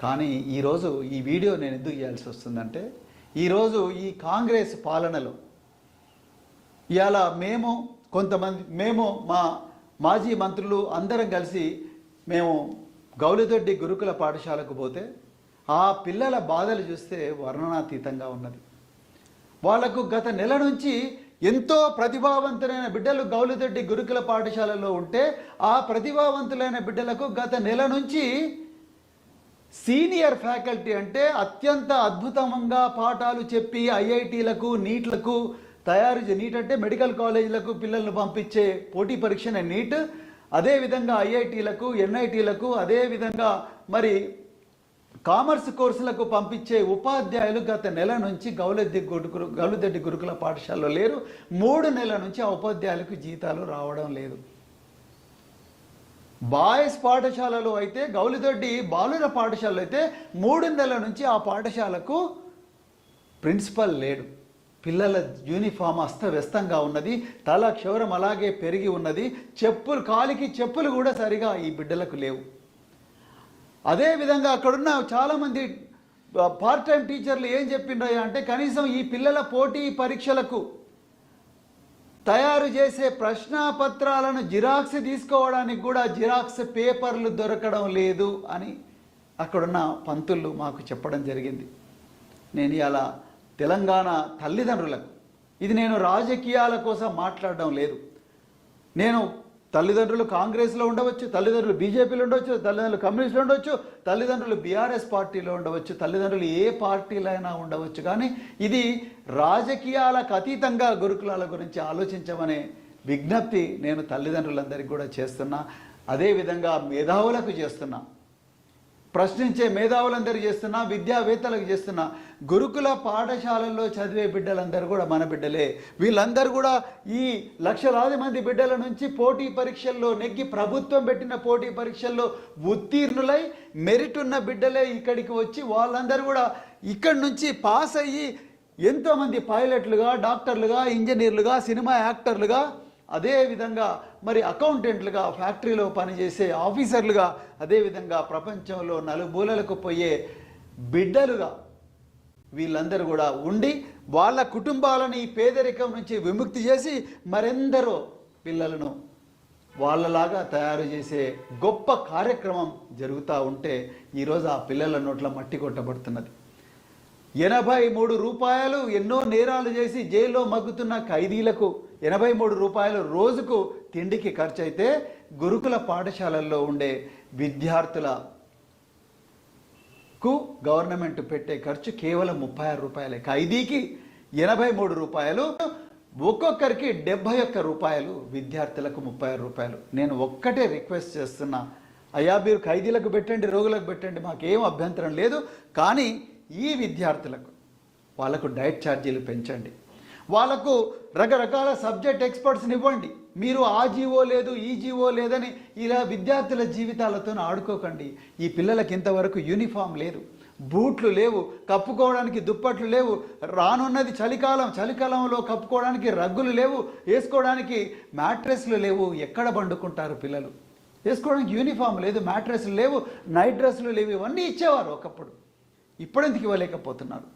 కానీ ఈరోజు ఈ వీడియో నేను ఎందుకు చేయాల్సి వస్తుందంటే ఈరోజు ఈ కాంగ్రెస్ పాలనలో ఇవాళ మేము కొంతమంది మేము మా మాజీ మంత్రులు అందరం కలిసి మేము గౌలిదొడ్డి గురుకుల పాఠశాలకు పోతే ఆ పిల్లల బాధలు చూస్తే వర్ణనాతీతంగా ఉన్నది. వాళ్ళకు గత నెల నుంచి ఎంతో ప్రతిభావంతులైన బిడ్డలు గౌలిదొడ్డి గురుకుల పాఠశాలలో ఉంటే ఆ ప్రతిభావంతులైన బిడ్డలకు గత నెల నుంచి సీనియర్ ఫ్యాకల్టీ అంటే అత్యంత అద్భుతంగా పాఠాలు చెప్పి ఐఐటీలకు నీట్లకు తయారు నీట్ అంటే మెడికల్ కాలేజీలకు పిల్లలను పంపించే పోటీ పరీక్షనే నీట్. అదేవిధంగా ఐఐటీలకు ఎన్ఐటీలకు అదేవిధంగా మరి కామర్స్ కోర్సులకు పంపించే ఉపాధ్యాయులు గత నెల నుంచి గౌలెద్ది గురుకులు గౌలదెడ్డి గురుకుల పాఠశాలలో లేరు. మూడు నెలల నుంచి ఆ ఉపాధ్యాయులకు జీతాలు రావడం లేదు. బాయ్స్ పాఠశాలలో అయితే గౌలిదొడ్డి బాలుర పాఠశాలలో అయితే మూడొందల నుంచి ఆ పాఠశాలకు ప్రిన్సిపల్ లేడు. పిల్లల యూనిఫామ్ అస్తవ్యస్తంగా ఉన్నది తల క్షౌరం అలాగే పెరిగి ఉన్నది చెప్పులు కాలికి చెప్పులు కూడా సరిగా ఈ బిడ్డలకు లేవు. అదేవిధంగా అక్కడున్న చాలామంది పార్ట్ టైం టీచర్లు ఏం చెప్పిండ్రయ్యా అంటే కనీసం ఈ పిల్లల పోటీ పరీక్షలకు తయారు చేసే ప్రశ్నాపత్రాలను జిరాక్స్ తీసుకోవడానికి కూడా జిరాక్స్ పేపర్లు దొరకడం లేదు అని అక్కడున్న పంతులు మాకు చెప్పడం జరిగింది. నేను ఇలా తెలంగాణ తల్లిదండ్రులకు ఇది నేను రాజకీయాల కోసం మాట్లాడడం లేదు. నేను తల్లిదండ్రులు కాంగ్రెస్లో ఉండవచ్చు తల్లిదండ్రులు బీజేపీలో ఉండవచ్చు తల్లిదండ్రులు కమ్యూనిస్టులు ఉండవచ్చు తల్లిదండ్రులు బీఆర్ఎస్ పార్టీలో ఉండవచ్చు తల్లిదండ్రులు ఏ పార్టీలో అయినా ఉండవచ్చు. కానీ ఇది రాజకీయాలకు అతీతంగా గురుకులాల గురించి ఆలోచించమనే విజ్ఞప్తి నేను తల్లిదండ్రులందరికీ కూడా చేస్తున్నా. అదేవిధంగా మేధావులకు చేస్తున్నా. ప్రశ్నించే మేధావులందరూ చేస్తున్నా విద్యావేత్తలకు చేస్తున్నా గురుకుల పాఠశాలల్లో చదివే బిడ్డలందరూ కూడా మన బిడ్డలే. వీళ్ళందరూ కూడా ఈ లక్షలాది మంది బిడ్డల నుంచి పోటీ పరీక్షల్లో నెగ్గి ప్రభుత్వం పెట్టిన పోటీ పరీక్షల్లో ఉత్తీర్ణులై మెరిట్ ఉన్న బిడ్డలే ఇక్కడికి వచ్చి వాళ్ళందరూ కూడా ఇక్కడి నుంచి పాస్ అయ్యి ఎంతోమంది పైలట్లుగా డాక్టర్లుగా ఇంజనీర్లుగా సినిమా యాక్టర్లుగా అదేవిధంగా మరి అకౌంటెంట్లుగా ఫ్యాక్టరీలో పనిచేసే ఆఫీసర్లుగా అదేవిధంగా ప్రపంచంలో నలుమూలలకు పోయే బిడ్డలుగా వీళ్ళందరూ కూడా ఉండి వాళ్ళ కుటుంబాలను ఈ పేదరికం నుంచి విముక్తి చేసి మరెందరో పిల్లలను వాళ్ళలాగా తయారు చేసే గొప్ప కార్యక్రమం జరుగుతూ ఉంటే ఈరోజు ఆ పిల్లల నోట్ల మట్టి కొట్టబడుతున్నది. ఎనభై మూడు రూపాయలు ఎన్నో నేరాలు చేసి జైల్లో మగ్గుతున్న ఖైదీలకు ఎనభై మూడు రూపాయలు రోజుకు తిండికి ఖర్చు అయితే గురుకుల పాఠశాలల్లో ఉండే విద్యార్థుల కు గవర్నమెంట్ పెట్టే ఖర్చు కేవలం ముప్పై ఆరు రూపాయలే. ఖైదీకి ఎనభై మూడు రూపాయలు ఒక్కొక్కరికి డెబ్బై ఒక్క రూపాయలు విద్యార్థులకు ముప్పై ఆరు రూపాయలు. నేను ఒక్కటే రిక్వెస్ట్ చేస్తున్నా అయ్యా మీరు ఖైదీలకు పెట్టండి రోగులకు పెట్టండి మాకేం అభ్యంతరం లేదు. కానీ ఈ విద్యార్థులకు వాళ్ళకు డైట్ ఛార్జీలు పెంచండి. వాళ్ళకు రకరకాల సబ్జెక్ట్ ఎక్స్పర్ట్స్ని ఇవ్వండి. మీరు ఆ జీవో లేదు ఈ జీవో లేదని ఇలా విద్యార్థుల జీవితాలతో ఆడుకోకండి. ఈ పిల్లలకి ఇంతవరకు యూనిఫామ్ లేదు. బూట్లు లేవు కప్పుకోవడానికి దుప్పట్లు లేవు రానున్నది చలికాలం చలికాలంలో కప్పుకోవడానికి రగ్గులు లేవు వేసుకోవడానికి మ్యాట్రెస్లు లేవు ఎక్కడ పండుకుంటారు పిల్లలు? వేసుకోవడానికి యూనిఫామ్ లేదు మ్యాట్రెస్లు లేవు నైట్ డ్రెస్సులు లేవు ఇవన్నీ ఇచ్చేవారు ఒకప్పుడు. ఇప్పుడెందుకు ఇవ్వలేకపోతున్నారు?